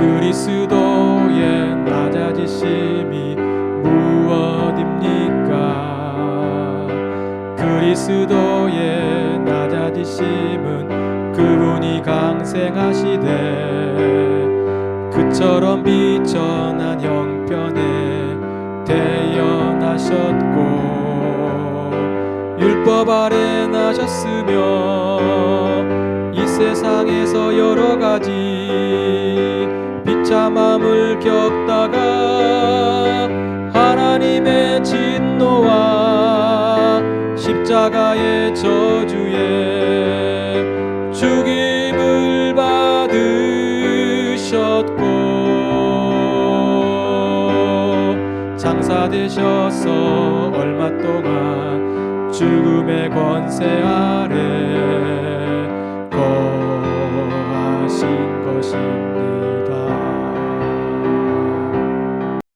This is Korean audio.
그리스도의 낮아지심이 무엇입니까? 그리스도의 낮아지심은 그분이 강생하시되 그처럼 비천한 형편에 태어나셨고 율법 아래 나셨으며 이 세상에서 여러 가지 비참함을 겪다가 하나님의 진노와 십자가의 저주에 죽임을 받으셨고 장사되셔서 얼마 동안 죽음의 권세 아래